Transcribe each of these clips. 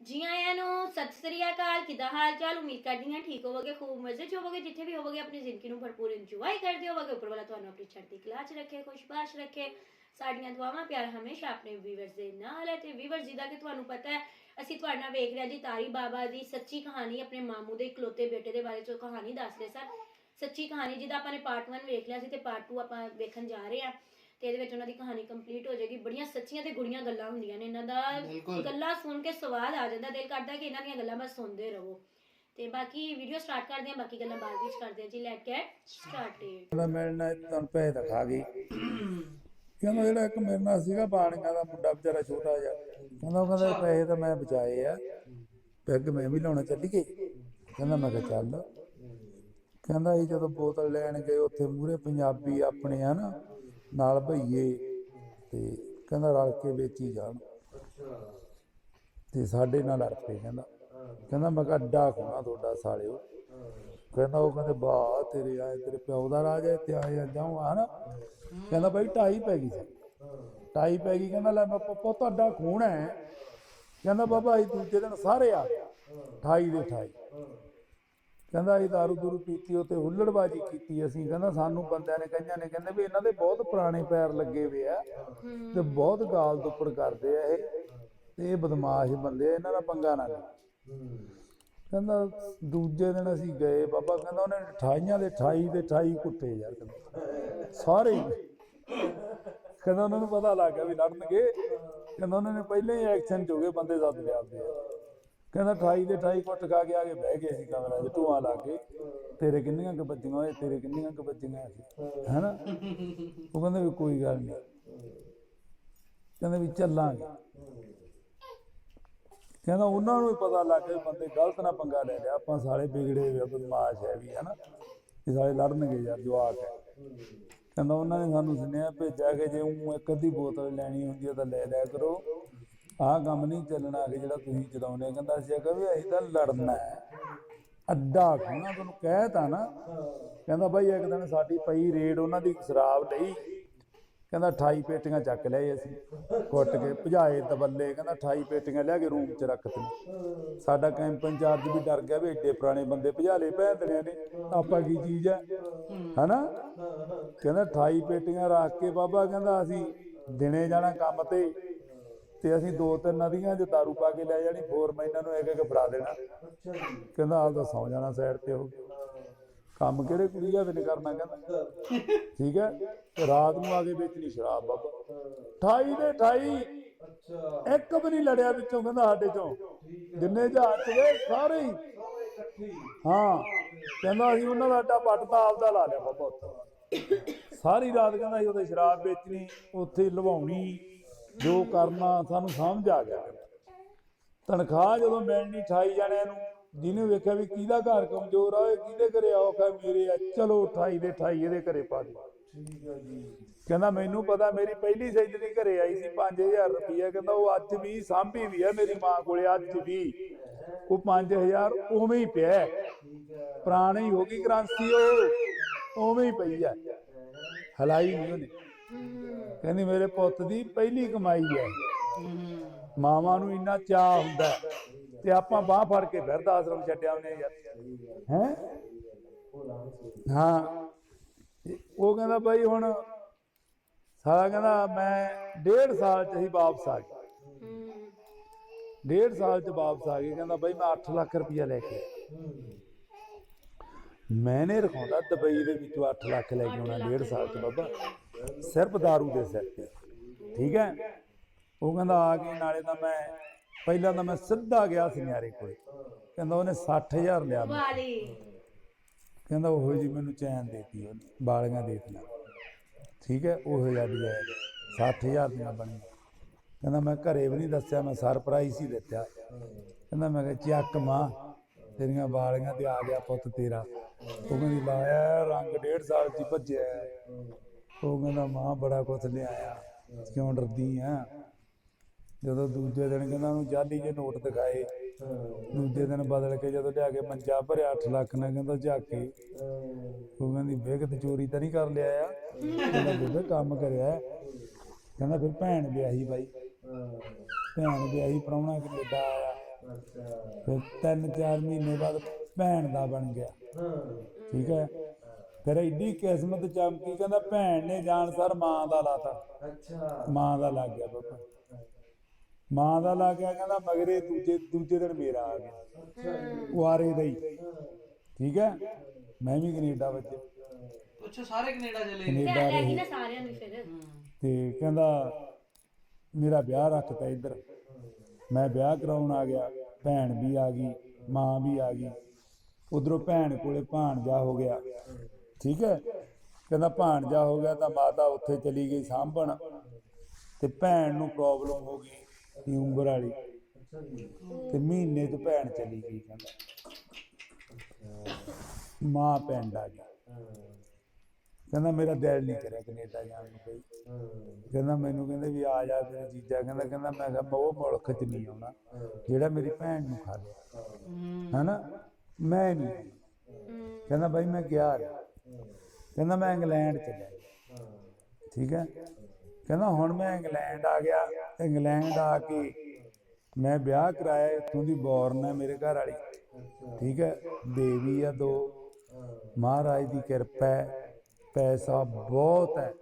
ਜੀ ਆਇਆਂ ਨੂੰ ਸਤਿ ਸ੍ਰੀ ਅਕਾਲ, ਕਿੱਦਾਂ ਹਾਲ ਚਾਲ ਉਮੀਦ ਕਰਦੀ ਹਾਂ ਠੀਕ ਹੋਵੋਗੇ, ਖੂਬ ਮਜ਼ੇ ਚ ਹੋਵੋਗੇ, ਜਿੱਥੇ ਵੀ ਹੋਵੋਗੇ, ਆਪਣੀ ਜ਼ਿੰਦਗੀ ਨੂੰ ਭਰਪੂਰ ਇੰਜੋਏ ਕਰਦੇ ਹੋਵੋਗੇ, ਉੱਪਰ ਵਾਲਾ ਤੁਹਾਨੂੰ ਆਪਣੀ ਚੜ੍ਹਦੀ ਕਲਾ ਚ ਰੱਖੇ, ਖੁਸ਼ਬਾਸ਼ ਰੱਖੇ। ਸਾਡੀਆਂ ਦੁਆਵਾਂ ਪਿਆਰ ਹਮੇਸ਼ਾ ਆਪਣੇ ਵੀਵਰਸ ਦੇ ਨਾਲ ਹੈ ਤੇ ਵੀਵਰਸ ਜਿਹਦਾ ਕਿ ਤੁਹਾਨੂੰ ਪਤਾ ਹੈ, ਅਸੀਂ ਤੁਹਾਡੇ ਨਾਲ ਵੇਖ ਰਹੇ ਹਾਂ ਜੀ ਤਾਰੀ ਬਾਬਾ ਦੀ ਸੱਚੀ ਕਹਾਣੀ, ਆਪਣੇ ਮਾਮੂ ਦੇ ਇਕਲੌਤੇ ਬੇਟੇ ਦੇ ਬਾਰੇ ਚ ਕਹਾਣੀ ਦੱਸ ਰਹੇ ਸਨ। ਸੱਚੀ ਕਹਾਣੀ ਜਿਹਦਾ ਆਪਾਂ ਨੇ ਪਾਰਟ 1 ਵੇਖ ਲਿਆ ਸੀ ਤੇ ਪਾਰਟ 2 ਆਪਾਂ ਵੇਖਣ ਜਾ ਰਹੇ ਹਾਂ। ਤੇ ਇਹਦੇ ਵਿੱਚ ਉਹਨਾਂ ਦੀ ਕਹਾਣੀ ਕੰਪਲੀਟ ਹੋ ਜਾਏਗੀ। ਬੜੀਆਂ ਸੱਚੀਆਂ ਤੇ ਗੁੜੀਆਂ ਗੱਲਾਂ ਹੁੰਦੀਆਂ ਨੇ। ਇਹਨਾਂ ਦਾ। ਗੱਲਾਂ ਸੁਣ ਕੇ ਸਵਾਦ ਆ ਜਾਂਦਾ ਦਿਲ ਕਰਦਾ ਕਿ ਇਹਨਾਂ ਦੀਆਂ ਗੱਲਾਂ ਬਸ ਸੁਣਦੇ ਰਹੋ। ਤੇ ਬਾਕੀ ਵੀਡੀਓ ਸਟਾਰਟ ਕਰਦੇ ਹਾਂ ਬਾਕੀ ਗੱਲਾਂ ਬਾਅਦ ਵਿੱਚ ਕਰਦੇ ਹਾਂ। ਜੀ ਲੈਟ ਗੈਟ ਸਟਾਰਟਡ ਕਹਿੰਦਾ ਮੇਰੇ ਨਾਲ ਤੁਹਾਨੂੰ ਪੈਸੇ ਤਾਂ ਖਾ ਗਈ। ਕਹਿੰਦਾ ਜਿਹੜਾ ਇੱਕ ਮੇਰੇ ਨਾਲ ਸੀਗਾ ਬਾਣੀਆਂ ਦਾ ਮੁੰਡਾ ਵਿਚਾਰਾ ਛੋਟਾ ਜਿਹਾ। ਕਹਿੰਦਾ ਉਹ ਕਹਿੰਦਾ ਪੈਸੇ ਤਾਂ ਮੈਂ ਬਚਾਏ ਆ। ਪੈਗ ਮੈਂ ਵੀ ਲਾਉਣਾ ਚੱਲੀ ਗਈ ਕਹਿੰਦਾ ਮੈਂ ਕਿਹਾ ਚੱਲ। ਕਹਿੰਦਾ ਇਹ ਜਦੋਂ ਬੋਤਲ ਲੈਣ ਗਏ ਉੱਥੇ ਮੂਰੇ ਪੰਜਾਬੀ ਆਪਣੇ ਆ ਨਾ। ਨਾਲ ਭਈਏ ਤੇ ਕਹਿੰਦਾ ਰਲ ਕੇ ਵੇਚੀ ਜਾਣ। ਤੇ ਸਾਡੇ ਨਾਲ ਲੜ ਪਏ ਕਹਿੰਦਾ। ਕਹਿੰਦਾ ਮੈਂ ਕਿਹਾ ਅੱਡਾ ਖੋਣਾ ਤੁਹਾਡਾ ਸਾਲਿਓ। ਕਹਿੰਦਾ ਉਹ ਕਹਿੰਦੇ ਬਾ ਤੇਰੇ ਆਏ, ਤੇਰੇ ਪਿਓ ਦਾ ਰਾਜ ਹੈ ਤੇ ਆਏ ਜਾਉਂ ਹਨਾ? ਕਹਿੰਦਾ ਭਾਈ ਢਾਈ ਪੈ ਗਈ ਸੀ ਢਾਈ ਪੈ ਗਈ, ਕਹਿੰਦਾ ਲੈ ਮੈਂ ਪੁੱਤ ਤੁਹਾਡਾ ਖੂਨ ਹੈ। ਕਹਿੰਦਾ ਬਾਬਾ ਅਸੀਂ ਦੂਜੇ ਦਿਨ ਸਾਰੇ ਆ ਗਏ। 28 ਦੇ 28 ਕਹਿੰਦਾ ਇਹ ਦਾਰੂ ਦੂਰੂ ਪੀਤੀ ਉਤੇ ਹੁੱਲੜਬਾਜੀ ਕੀਤੀ ਅਸੀਂ। ਕਹਿੰਦਾ ਸਾਨੂੰ ਬੰਦਿਆਂ ਨੇ ਕਈਆਂ ਨੇ ਕਹਿੰਦੇ ਵੀ ਇਹਨਾਂ ਦੇ ਬਹੁਤ ਪੁਰਾਣੇ ਪੈਰ ਲੱਗੇ ਹੋਏ ਆ ਤੇ ਬਹੁਤ ਗਾਲ ਦੁੱਪੜ ਕਰਦੇ ਆ ਇਹ। ਤੇ ਇਹ ਬਦਮਾਸ਼ ਬੰਦੇ ਆ ਇਹਨਾਂ ਦਾ ਪੰਗਾ ਨਾ ਕਹਿੰਦਾ ਦੂਜੇ ਦਿਨ ਅਸੀਂ ਗਏ ਬਾਬਾ ਕਹਿੰਦਾ ਉਹਨੇ 28 ਦੇ 28 ਦੇ 28 ਕੁੱਟੇ ਯਾਰ ਸਾਰੇ। ਕਹਿੰਦਾ ਉਹਨਾਂ ਨੂੰ ਪਤਾ ਲੱਗ ਗਿਆ ਵੀ ਲੜਨਗੇ। ਕਹਿੰਦਾ ਉਹਨਾਂ ਨੇ ਪਹਿਲਾਂ ਹੀ ਐਕਸ਼ਨ ਚ ਹੋ ਗਏ ਬੰਦੇ ਸੱਦ ਲਿਆ ਆਪਦੇ। ਕਹਿੰਦਾ 28 ਦੇ 28 ਕੁੱਟ ਖਾ ਕੇ ਆ ਕੇ ਬਹਿ ਗਏ ਸੀ ਕਮਰੇ 'ਚ ਧੂਆਂ ਲਾ ਕੇ। ਤੇਰੇ ਕਿੰਨੀਆਂ ਕੁ ਬੱਜੀਆਂ ਓਏ, ਤੇਰੇ ਕਿੰਨੀਆਂ ਕੁ ਬੱਜੀਆਂ ਸੀ ਹੈਨਾ? ਉਹ ਕਹਿੰਦੇ ਵੀ ਕੋਈ ਗੱਲ ਨਹੀਂ ਕਹਿੰਦੇ ਵੀ ਚੱਲਾਂਗੇ। ਕਹਿੰਦਾ ਉਹਨਾਂ ਨੂੰ ਵੀ ਪਤਾ ਲੱਗ ਗਿਆ ਬੰਦੇ ਗਲਤ ਨਾ ਪੰਗਾ ਲੈ ਲਿਆ। ਆਪਾਂ ਸਾਰੇ ਵਿਗੜੇ ਹੋਏ ਬਦਮਾਸ਼ ਹੈ ਵੀ, ਹਨਾ? ਇਹ ਸਾਲੇ ਲੜਨਗੇ ਯਾਰ, ਜਵਾਕ ਹੈ। ਕਹਿੰਦਾ ਉਹਨਾਂ ਨੇ ਸਾਨੂੰ ਸੁਨੇਹਾ ਭੇਜਿਆ ਕਿ ਜੇ ਉਹ ਇੱਕ ਅੱਧੀ ਬੋਤਲ ਲੈਣੀ ਹੁੰਦੀ ਹੈ ਤਾਂ ਲੈ ਲਿਆ ਕਰੋ। ਆਹ ਕੰਮ ਨਹੀਂ ਚੱਲਣਾ ਕਿ ਜਿਹੜਾ ਤੁਸੀਂ ਚਲਾਉਂਦੇ ਕਹਿੰਦਾ ਅਸੀਂ ਆਖਿਆ ਵੀ ਅਸੀਂ ਤਾਂ ਲੜਨਾ ਹੈ। ਅੱਡਾ ਖੋਣਾ ਤੁਹਾਨੂੰ ਕਹਿ ਤਾ ਨਾ। ਕਹਿੰਦਾ ਬਾਈ ਇੱਕ ਦਿਨ ਸਾਡੀ ਪਈ ਰੇਡ, ਉਹਨਾਂ ਦੀ ਸ਼ਰਾਬ ਲਈ। ਕਹਿੰਦਾ 28 ਪੇਟੀਆਂ ਚੱਕ ਲਏ ਅਸੀਂ, ਕੁੱਟ ਕੇ ਭਜਾਏ ਦਬੱਲੇ ਕਹਿੰਦਾ 28 ਪੇਟੀਆਂ ਲਿਆ ਕੇ ਰੂਮ 'ਚ ਰੱਖਤੀਆਂ ਸਾਡਾ ਕੈਂਪ ਇੰਚਾਰਜ ਵੀ ਡਰ ਗਿਆ ਵੀ ਏਡੇ ਪੁਰਾਣੇ ਬੰਦੇ ਭਜਾਲੇ ਭੈਂਦਣਿਆਂ ਨੇ। ਆਪਾਂ ਕੀ ਚੀਜ਼ ਹੈ? ਹਨਾ? ਕਹਿੰਦਾ 28 ਪੇਟੀਆਂ ਰੱਖ ਕੇ ਬਾਬਾ, ਕਹਿੰਦਾ ਅਸੀਂ ਦਿਨੇ ਜਾਣਾ ਕੰਮ ਤੇ। ਤੇ ਅਸੀਂ ਦੋ ਤਿੰਨ ਨਦੀਆਂ 'ਚ ਦਾਰੂ ਪਾ ਕੇ ਲੈ ਜਾਣੀ ਫੋਰ ਮਹੀਨਿਆਂ ਨੂੰ ਇੱਕ ਇੱਕ ਫੜਾ ਦੇਣਾ। ਕਹਿੰਦਾ ਆਪ ਦਾ ਸੌ ਜਾਣਾ ਸਾਈਡ ਤੇ ਉਹ। ਕੰਮ ਕਿਹੜੇ ਕੁੜੀਆਂ ਦੇ ਨੇ ਕਰਨਾ ਕਹਿੰਦਾ। ਠੀਕ ਹੈ? ਤੇ ਰਾਤ ਨੂੰ ਆ ਕੇ ਵੇਚਣੀ ਸ਼ਰਾਬ ਬਾਬਾ 28 ਦੇ 28 ਇੱਕ ਵੀ ਨਹੀਂ ਲੜਿਆ ਵਿੱਚੋਂ ਕਹਿੰਦਾ ਸਾਡੇ ਚੋਂ। ਜਿੰਨੇ ਜਹਾਜ਼ ਚ ਗਏ, ਸਾਰੇ ਹੀ। ਹਾਂ। ਕਹਿੰਦਾ, ਅਸੀਂ ਉਹਨਾਂ ਦਾ ਅੱਡਾ ਪੱਟ ਤਾਂ ਆਪਦਾ ਲਾ ਲਿਆ ਬਾਬਾ ਉੱਥੇ। ਸਾਰੀ ਰਾਤ ਕਹਿੰਦਾ, ਅਸੀਂ ਉਹਦੇ ਸ਼ਰਾਬ ਵੇਚਣੀ, ਉੱਥੇ ਲਵਾਉਣੀ। ਜੋ ਕਰਨਾ ਸਾਨੂੰ ਸਮਝ ਆ ਗਿਆ। ਤਨਖਾਹ ਜਦੋਂ ਮਿਲਣੀ 28 ਜਣਿਆਂ ਨੂੰ, ਜਿਹਨੇ ਵੇਖਿਆ ਵੀ ਕਿਹਦਾ ਘਰ ਕਮਜ਼ੋਰ ਆ ਓਏ ਕਿਹਦੇ ਘਰੇ ਔਖਾ ਮੇਰੇ ਆ, ਚਲੋ 28 ਦੇ 28 ਇਹਦੇ ਘਰੇ ਪਾ ਦੇ ਠੀਕ ਆ ਜੀ ਕਹਿੰਦਾ ਮੈਨੂੰ ਪਤਾ ਮੇਰੀ ਪਹਿਲੀ ਸੈਲਰੀ ਘਰੇ ਆਈ ਸੀ 5000 ਰੁਪਏ ਕਹਿੰਦਾ ਉਹ ਅੱਜ ਵੀ ਸਾਂਭੀ ਵੀ ਹੈ ਮੇਰੀ ਮਾਂ ਕੋਲੇ, ਅੱਜ ਵੀ। ਉਹ 5000 ਉਵੇਂ ਹੀ ਪਿਆ ਪੁਰਾਣੀ ਹੋ ਗਈ ਕਰੰਸੀ ਉਹ, ਉਵੇਂ ਹੀ ਪਈ ਹੈ। ਹਲਾਈ ਨਹੀਂ ਉਹਨੇ। ਕਹਿੰਦੀ, ਮੇਰੇ ਪੁੱਤ ਦੀ ਪਹਿਲੀ ਕਮਾਈ ਹੈ। ਮਾਵਾਂ ਨੂੰ ਇੰਨਾ ਚਾਹ ਹੁੰਦਾ ਤੇ ਆਪਾਂ ਬਾਹ ਫੜ ਕੇ ਫਿਰਦਾ ਆਸ਼ਰਮ ਛੱਡਿਆ ਉਹਨੇ ਯਾਰ। ਹੈ? ਹਾਂ। ਉਹ ਕਹਿੰਦਾ, ਬਾਈ ਹੁਣ ਸਾਲਾ ਕਹਿੰਦਾ, ਮੈਂ ਡੇਢ ਸਾਲ ਚ ਹੀ ਵਾਪਸ ਆ ਗਿਆ। ਡੇਢ ਸਾਲ ਚ ਵਾਪਸ ਆ ਗਿਆ। ਕਹਿੰਦਾ, ਬਾਈ ਮੈਂ 8 ਲੱਖ ਰੁਪਇਆ ਲੈ ਕੇ ਆਇਆ। ਮੈਨੇ ਰਖਾਉਂਦਾ ਦੁਬਈ ਦੇ ਵਿੱਚੋਂ 8 ਲੱਖ ਲੈ ਕੇ ਆਉਣਾ, ਡੇਢ ਸਾਲ ਚ ਬਾਬਾ। ਸਿਰਫ दारू ਦੇ ਸਿਰ ਤੇ। ਠੀਕ ਹੈ? ਉਹ ਕਹਿੰਦਾ ਆ ਕੇ ਨਾਲੇ ਤਾਂ ਮੈਂ ਪਹਿਲਾਂ ਤਾਂ ਮੈਂ ਸਿੱਧਾ ਗਿਆ ਸੁਨਿਆਰੇ ਕੋਲੇ। ਕਹਿੰਦਾ ਉਹਨੇ 60000 ਲਿਆ। ਵਾਲੀ। ਕਹਿੰਦਾ ਉਹੋ ਜੀ ਮੈਨੂੰ ਚੈਨ ਦੇਤੀ ਉਹਨੇ ਬਾਲੀਆਂ ਦੇਤੀਆਂ। ਠੀਕ ਹੈ? ਉਹੋ ਜਿਹਾ ਆਇਆ 60000 ਦੀਆਂ ਬਣੀਆਂ ਕਹਿੰਦਾ ਮੈਂ ਘਰੇ ਵੀ ਨਹੀਂ ਦੱਸਿਆ ਮੈਂ ਸਰਪ੍ਰਾਈਜ਼ ਹੀ ਦਿੱਤਾ। ਕਹਿੰਦਾ ਮੈਂ ਕਿਹਾ ਚੱਕ ਮਾਂ ਤੇਰੀਆਂ ਬਾਲੀਆਂ ਤੇ ਆ ਗਿਆ ਪੁੱਤ ਤੇਰਾ। ਉਹ ਕਹਿੰਦੀ ਲਾਇਆ ਰੰਗ ਡੇਢ ਸਾਲ ਹੀ ਭੱਜਿਆ। ਉਹ ਕਹਿੰਦਾ, ਮਾਂ, ਬੜਾ ਕੁਛ ਲਿਆਇਆ। ਕਿਉਂ ਡਰਦੀ ਆ ਜਦੋਂ ਦੂਜੇ ਦਿਨ ਕਹਿੰਦਾ, ਉਹਨੂੰ ਜਾਲੀ ਜੇ ਨੋਟ ਦਿਖਾਏ। ਦੂਜੇ ਦਿਨ ਬਦਲ ਕੇ ਜਦੋਂ ਲਿਆ ਕੇ ਮੰਜਾ ਭਰਿਆ 8 ਲੱਖ ਨਾਲ ਕਹਿੰਦਾ ਝਾਕੇ ਉਹ ਕਹਿੰਦੀ ਬੇਗਤ ਚੋਰੀ ਤਾਂ ਨਹੀਂ ਕਰ ਲਿਆ ਆ? ਕਹਿੰਦਾ, ਬੇਬੇ, ਕੰਮ ਕਰਿਆ ਕਹਿੰਦਾ, ਫਿਰ ਭੈਣ ਵਿਆਹੀ ਬਾਈ। ਭੈਣ ਵਿਆਹੀ, ਪ੍ਰਾਹੁਣਾ ਕੈਨੇਡਾ ਆਇਆ। ਅੱਛਾ ਫਿਰ ਤਿੰਨ ਚਾਰ ਮਹੀਨੇ ਬਾਅਦ ਭੈਣ ਦਾ ਬਣ ਗਿਆ। ਠੀਕ ਹੈ ਫਿਰ ਐਡੀ ਕਿਸਮਤ ਚਮਕੀ ਕਹਿੰਦਾ ਭੈਣ ਨੇ ਜਾਣ ਸਰ ਮਾਂ ਦਾ ਲਾਤਾ। ਅੱਛਾ। ਮਾਂ ਦਾ ਲੱਗ ਗਿਆ ਬਾਬਾ ਮਾਂ ਦਾ ਲੱਗ ਗਿਆ ਕਹਿੰਦਾ ਮਗਰੇ ਦੂਜੇ ਦੂਜੇ ਦਿਨ ਮੇਰਾ ਆ ਗਿਆ। ਕੁਆਰੇ ਦਾ ਹੀ। ਠੀਕ ਹੈ? ਮੈਂ ਵੀ ਕੈਨੇਡਾ ਵਿੱਚ। ਅੱਛਾ ਸਾਰੇ ਕੈਨੇਡਾ ਚਲੇ ਗਏ। ਕੈਨੇਡਾ ਲੈ ਗਈ ਰਹੀ। ਨਾ ਸਾਰਿਆਂ ਨੂੰ ਫਿਰ। ਤੇ ਕਹਿੰਦਾ ਮੇਰਾ ਵਿਆਹ ਰੱਖਤਾ ਇੱਧਰ। ਮੈਂ ਵਿਆਹ ਕਰਾਉਣ ਆ ਗਿਆ। ਭੈਣ ਵੀ ਆ ਗਈ ਮਾਂ ਵੀ ਆ ਗਈ। ਉਧਰੋਂ ਭੈਣ ਕੋਲੇ ਭਾਣਜਾ ਹੋ ਗਿਆ। ਠੀਕ ਹੈ? ਕਹਿੰਦਾ ਭਾਣਜਾ ਹੋ ਗਿਆ ਤਾਂ ਮਾਤਾ ਉੱਥੇ ਚਲੀ ਗਈ ਸਾਂਭਣ ਤੇ ਭੈਣ ਨੂੰ ਪ੍ਰੋਬਲਮ ਹੋ ਗਈ ਟਿਊਮਰ ਵਾਲੀ। ਅੱਛਾ ਜੀ ਤੇ ਮਹੀਨੇ ਚ ਭੈਣ ਚਲੀ ਗਈ ਕਹਿੰਦਾ। ਮਾਂ ਪਿੰਡ ਆ ਗਈ। ਕਹਿੰਦਾ ਮੇਰਾ ਦਿਲ ਨਹੀਂ ਕਰਿਆ ਕੈਨੇਡਾ ਜਾਣ ਨੂੰ ਹਾਂ ਕਹਿੰਦਾ ਮੈਨੂੰ ਕਹਿੰਦੇ ਵੀ ਆ ਜਾ ਮੇਰੇ ਜੀਜਾ। ਕਹਿੰਦਾ ਕਹਿੰਦਾ ਮੈਂ ਕਿਹਾ ਉਹ ਮੁਲਕ ਚ ਨਹੀਂ ਆਉਣਾ। ਜਿਹੜਾ ਮੇਰੀ ਭੈਣ ਨੂੰ ਖਾ ਲਿਆ। ਹੈਨਾ? ਮੈਂ ਨਹੀਂ। ਕਹਿੰਦਾ ਬਾਈ ਮੈਂ ਗਿਆ। ਕਹਿੰਦਾ ਮੈਂ ਇੰਗਲੈਂਡ ਚ ਠੀਕ ਹੈ? ਕਹਿੰਦਾ ਹੁਣ ਮੈਂ ਇੰਗਲੈਂਡ ਆ ਗਿਆ। ਇੰਗਲੈਂਡ ਆ ਕੇ ਮੈਂ ਵਿਆਹ ਕਰਾਇਆ, ਇੱਥੋਂ ਦੀ ਬੌਰਨ ਹੈ ਮੇਰੇ ਘਰ ਵਾਲੀ। ਠੀਕ ਹੈ? ਦੇਵੀ ਆ ਦੋ। ਮਹਾਰਾਜ ਦੀ ਕਿਰਪਾ ਹੈ। ਪੈਸਾ ਬਹੁਤ ਹੈ।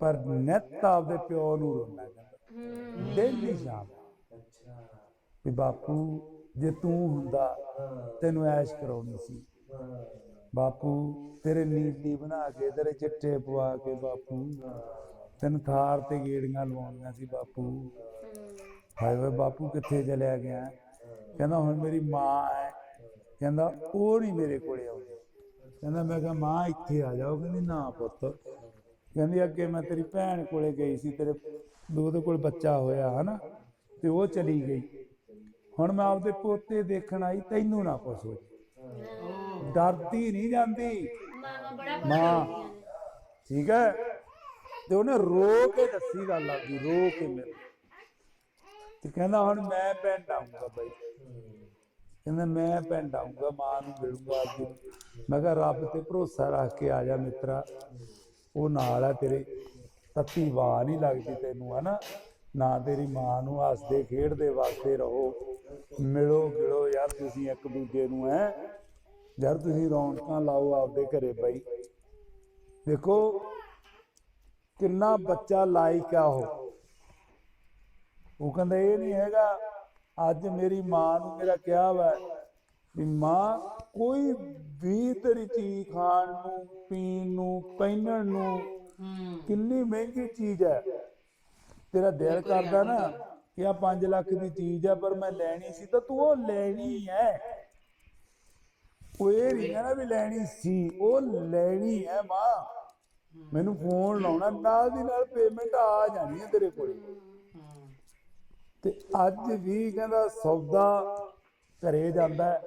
ਪਰ ਨਿੱਤ ਆਪਦੇ ਪਿਓ ਨੂੰ ਰੋਣਾ ਕਹਿੰਦਾ, ਡੇਲੀ ਸ਼ਾਮ ਵੀ ਬਾਪੂ, ਜੇ ਤੂੰ ਹੁੰਦਾ, ਤੈਨੂੰ ਐਸ਼ ਕਰਾਉਣੀ ਸੀ। ਬਾਪੂ, ਤੇਰੇ ਨੀਲੀ ਬਣਾ ਕੇ, ਤੇਰੇ ਚਿੱਟੇ ਪਵਾ ਕੇ ਬਾਪੂ। ਤੈਨੂੰ ਥਾਰ ਤੇ ਗੇੜੀਆਂ ਲਵਾਉਣੀਆਂ ਸੀ ਬਾਪੂ। ਹਾਏ ਵੇ ਬਾਪੂ, ਕਿੱਥੇ ਚਲਿਆ ਗਿਆ? ਕਹਿੰਦਾ, ਹੁਣ ਮੇਰੀ ਮਾਂ ਹੈ। ਕਹਿੰਦਾ, ਉਹ ਨਹੀਂ ਮੇਰੇ ਕੋਲੇ ਆਉਂਦੀ। ਕਹਿੰਦਾ, ਮੈਂ ਕਿਹਾ, ਮਾਂ, ਇੱਥੇ ਆ ਜਾਓ। ਕਹਿੰਦੀ, ਨਾ ਪੁੱਤ। ਕਹਿੰਦੀ, ਅੱਗੇ ਮੈਂ ਤੇਰੀ ਭੈਣ ਕੋਲੇ ਗਈ ਸੀ। ਤੇਰੇ ਉਹਦੇ ਕੋਲ ਬੱਚਾ ਹੋਇਆ, ਹਨਾ? ਤੇ ਉਹ ਚਲੀ ਗਈ। ਹੁਣ ਮੈਂ ਆਪਦੇ ਪੋਤੇ ਦੇਖਣ ਆਈ, ਤੈਨੂੰ ਨਾ ਕੁਛ ਹੋਏ। ਡਰਦੀ ਨਹੀਂ ਜਾਂਦੀ। ਮਾਂ ਬੜਾ ਕੁਝ ਮਾਂ। ਕਰਦੀਆਂ ਨੇ ਠੀਕ ਹੈ? ਤੇ ਉਹਨੇ ਰੋ ਕੇ ਦੱਸੀ ਗੱਲ ਆਪਦੀ, ਰੋ ਕੇ ਮੇਰੇ ਤੇ ਕਹਿੰਦਾ ਹੁਣ ਮੈਂ ਪਿੰਡ ਆਉਂਗਾ ਬਾਈ। ਕਹਿੰਦਾ ਮੈਂ ਪਿੰਡ ਆਉਂਗਾ ਮਾਂ ਨੂੰ ਮਿਲੂੰਗਾ ਅੱਜ। ਮੈਂ ਕਿਹਾ ਰੱਬ ਤੇ ਭਰੋਸਾ ਰੱਖ ਕੇ ਆ ਜਾ ਮਿੱਤਰਾ। ਉਹ ਨਾਲ ਆ ਤੇਰੇ। ਤੱਤੀ ਵਾਹ ਨਹੀਂ ਲੱਗਦੀ ਤੈਨੂੰ, ਹਨਾ? ਨਾ ਤੇਰੀ ਮਾਂ ਨੂੰ ਹੱਸਦੇ, ਖੇਡਦੇ ਵਾਸਤੇ ਰਹੋ। ਮਿਲੋ ਗਿਲੋ ਯਾਰ ਤੁਸੀਂ ਇੱਕ ਦੂਜੇ ਨੂੰ, ਹੈ? ਯਾਰ ਤੁਸੀਂ ਰੌਣਕਾਂ ਲਾਓ ਆਪਦੇ ਘਰੇ ਬਾਈ ਦੇਖੋ ਕਿੰਨਾ ਬੱਚਾ ਲਾਇਕ ਆ ਉਹ। ਉਹ ਕਹਿੰਦਾ ਇਹ ਨਹੀਂ ਹੈਗਾ ਅੱਜ ਮੇਰੀ ਮਾਂ ਨੂੰ ਮੇਰਾ ਕਿਹਾ ਵਾ ਵੀ ਮਾਂ ਕੋਈ ਵੀ ਤੇਰੀ ਚੀਜ਼ ਖਾਣ ਨੂੰ ਪੀਣ ਨੂੰ ਪਹਿਨਣ ਨੂੰ ਕਿੰਨੀ ਮਹਿੰਗੀ ਚੀਜ਼ ਹੈ। ਤੇਰਾ ਦਿਲ ਕਰਦਾ ਨਾ ਕਿ ਆ 5 ਲੱਖ ਦੀ ਚੀਜ਼ ਹੈ ਪਰ ਮੈਂ ਲੈਣੀ ਸੀ ਤਾਂ ਤੂੰ ਉਹ ਲੈਣੀ ਹੈ। ਉਹ ਇਹ ਨਹੀਂ ਕਹਿਣਾ ਵੀ ਲੈਣੀ ਸੀ ਉਹ ਲੈਣੀ ਹੈ ਮਾਂ। ਮੈਨੂੰ ਫੋਨ ਲਾਉਣਾ ਨਾਲ ਦੀ ਨਾਲ ਪੇਮੈਂਟ ਆ ਜਾਣੀ ਹੈ ਤੇਰੇ ਕੋਲ। ਤੇ ਅੱਜ ਵੀ ਕਹਿੰਦਾ ਸੌਦਾ ਘਰੇ ਜਾਂਦਾ।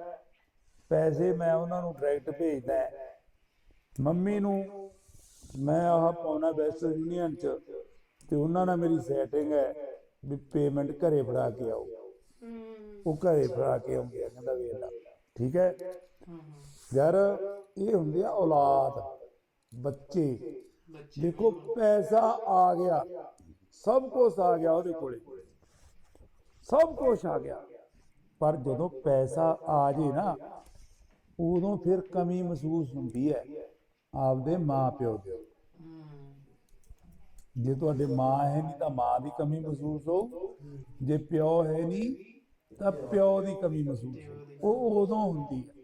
ਪੈਸੇ ਮੈਂ ਉਹਨਾਂ ਨੂੰ ਡਾਇਰੈਕਟ ਭੇਜਦਾ। ਮੰਮੀ ਨੂੰ ਮੈਂ ਆਹ ਪਾਉਣਾ ਵੈਸਟ ਯੂਨੀਅਨ ਚ ਤੇ ਉਹਨਾਂ ਨਾਲ ਮੇਰੀ ਸੈਟਿੰਗ ਹੈ ਵੀ ਪੇਮੈਂਟ ਘਰੇ ਫੜਾ ਕੇ ਆਓ। ਉਹ ਘਰੇ ਫੜਾ ਕੇ ਆਉਂਦੇ ਕਹਿੰਦਾ ਵੇਖ ਲਾ। ਠੀਕ ਹੂੰ? ਯਾਰ ਇਹ ਹੁੰਦੇ ਆ ਔਲਾਦ ਬੱਚੇ। ਦੇਖੋ ਪੈਸਾ ਆ ਗਿਆ। ਸਭ ਕੁਝ ਆ ਗਿਆ ਉਹਦੇ ਕੋਲੇ। ਸਭ ਕੁਝ ਆ ਗਿਆ। ਪਰ ਜਦੋਂ ਪੈਸਾ ਆ ਜੇ ਨਾ ਉਦੋਂ ਫਿਰ ਕਮੀ ਮਹਿਸੂਸ ਹੁੰਦੀ ਹੈ ਆਪਦੇ ਮਾਪਿਓ ਦੀ ਜੇ ਤੁਹਾਡੇ ਮਾਂ ਹੈ ਨਹੀਂ ਤਾਂ ਮਾਂ ਦੀ ਕਮੀ ਮਹਿਸੂਸ ਹੋ ਜੇ ਪਿਓ ਹੈ ਨਹੀਂ ਤਾਂ ਪਿਓ ਦੀ ਕਮੀ ਮਹਿਸੂਸ ਹੋ ਉਹ ਉਦੋਂ ਹੁੰਦੀ ਹੈ।